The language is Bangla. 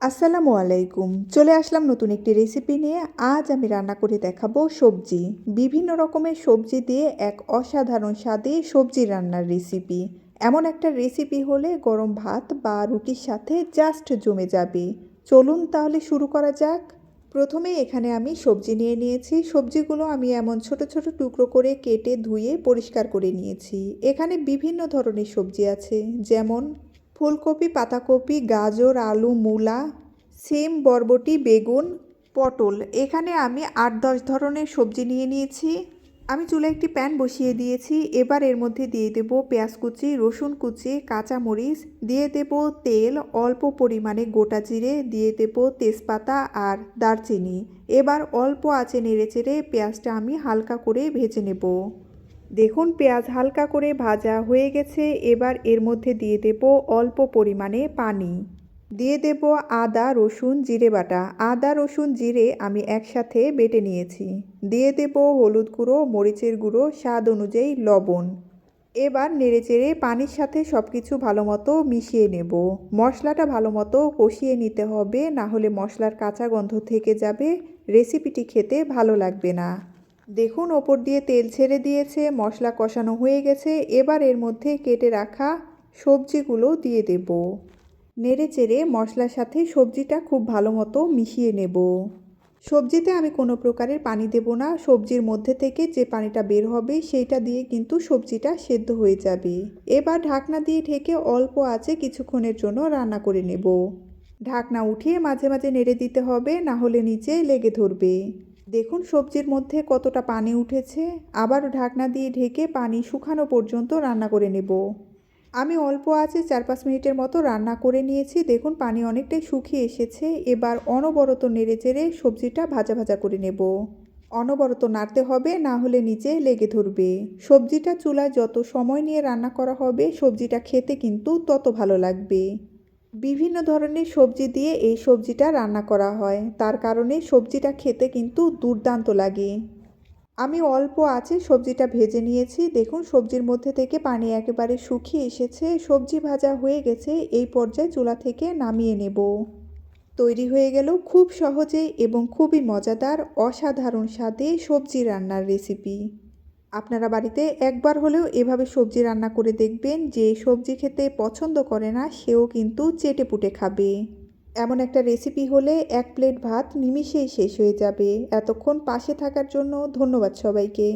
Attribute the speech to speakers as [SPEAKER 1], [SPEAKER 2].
[SPEAKER 1] আসসালামু আলাইকুম। চলে আসলাম নতুন একটি রেসিপি নিয়ে। আজ আমি রান্না করে দেখাবো সবজি। বিভিন্ন রকমের সবজি দিয়ে এক অসাধারণ স্বাদে সবজি রান্নার রেসিপি এমন একটা রেসিপি হলে গরম ভাত বা রুটির সাথে জাস্ট জমে যাবে। চলুন তাহলে শুরু করা যাক। প্রথমে এখানে আমি সবজি নিয়ে নিয়েছি। সবজিগুলো আমি এমন ছোট ছোট টুকরো করে কেটে ধুয়ে পরিষ্কার করে নিয়েছি। এখানে বিভিন্ন ধরনের সবজি আছে। যেমন ফুলকপি, পাতাকপি, গাজর, আলু, মূলা, সিম, বরবটি, বেগুন, পটল। এখানে আমি আট দশ ধরনের সবজি নিয়ে নিয়েছি। আমি চুলে একটি প্যান বসিয়ে দিয়েছি। এবার এর মধ্যে দিয়ে দেব পেঁয়াজ কুচি, রসুন কুচি, কাঁচামরিচ, দিয়ে দেব তেল, অল্প পরিমাণে গোটা জিরে, দিয়ে দেব তেজপাতা আর দারচিনি। এবার অল্প আঁচে নেড়ে চেড়ে পেঁয়াজটা আমি হালকা করে ভেজে নেব। দেখুন, পেঁয়াজ হালকা করে ভাজা হয়ে গেছে, এবার এর মধ্যে দিয়ে দেব অল্প পরিমাণে পানি। দিয়ে দেব আদা, রসুন, জিরে বাটা। আদা, রসুন, জিরে আমি একসাথে বেটে নিয়েছি। দিয়ে দেব হলুদ গুঁড়ো, মরিচের গুঁড়ো, স্বাদ অনুযায়ী লবণ। এবার নেড়েচেড়ে পানির সাথে সব কিছু ভালো মতো মিশিয়ে নেব। মশলাটা ভালো মতো কষিয়ে নিতে হবে, না হলে মশলার কাঁচা গন্ধ থেকে যাবে। রেসিপিটি খেতে ভালো লাগবে না। দেখুন, ওপর দিয়ে তেল ছেড়ে দিয়েছে, মশলা কষানো হয়ে গেছে, এবার এর মধ্যে কেটে রাখা সবজিগুলো দিয়ে দেব। নেড়ে চেড়ে মশলার সাথে সবজিটা খুব ভালো মতো মিশিয়ে নেব। সবজিতে আমি কোনো প্রকারের পানি দেব না, সবজির মধ্যে থেকে যে পানিটা বের হবে সেইটা দিয়ে কিন্তু সবজিটা সেদ্ধ হয়ে যাবে। এবার ঢাকনা দিয়ে ঢেকে অল্প আছে কিছুক্ষণের জন্য রান্না করে নেব। ঢাকনা উঠিয়ে মাঝে মাঝে নেড়ে দিতে হবে, না হলে নিচে লেগে ধরবে। দেখুন সবজির মধ্যে কতটা পানি উঠেছে। আবার ঢাকনা দিয়ে ঢেকে পানি শুকানো পর্যন্ত রান্না করে নেব। আমি অল্প আছে চার পাঁচ মিনিটের মতো রান্না করে নিয়েছি। দেখুন পানি অনেকটাই শুকিয়ে এসেছে। এবার অনবরত নেড়ে চেড়ে সবজিটা ভাজা ভাজা করে নেব। অনবরত নাড়তে হবে, না হলে নিচে লেগে ধরবে। সবজিটা চুলায় যত সময় নিয়ে রান্না করা হবে, সবজিটা খেতে কিন্তু তত ভালো লাগবে। বিভিন্ন ধরনের সবজি দিয়ে এই সবজিটা রান্না করা হয়। তার কারণে সবজিটা খেতে কিন্তু দুর্দান্ত লাগে। আমি অল্প আছে সবজিটা ভেজে নিয়েছি। দেখুন, সবজির মধ্যে থেকে পানি একেবারে শুকিয়ে এসেছে। সবজি ভাজা হয়ে গেছে। এই পর্যায়ে চুলা থেকে নামিয়ে নেব। তৈরি হয়ে গেল খুব সহজে এবং খুবই মজাদার, অসাধারণ স্বাদে সবজি রান্নার রেসিপি। আপনারা বাড়িতে একবার হলেও এভাবে সবজি রান্না করে দেখবেন যে সবজি খেতে পছন্দ করে না, সেও কিন্তু চেটে পুটে খাবে। এমন একটা রেসিপি হলে এক প্লেট ভাত নিমিষেই শেষ হয়ে যাবে। এতক্ষণ পাশে থাকার জন্য ধন্যবাদ সবাইকে।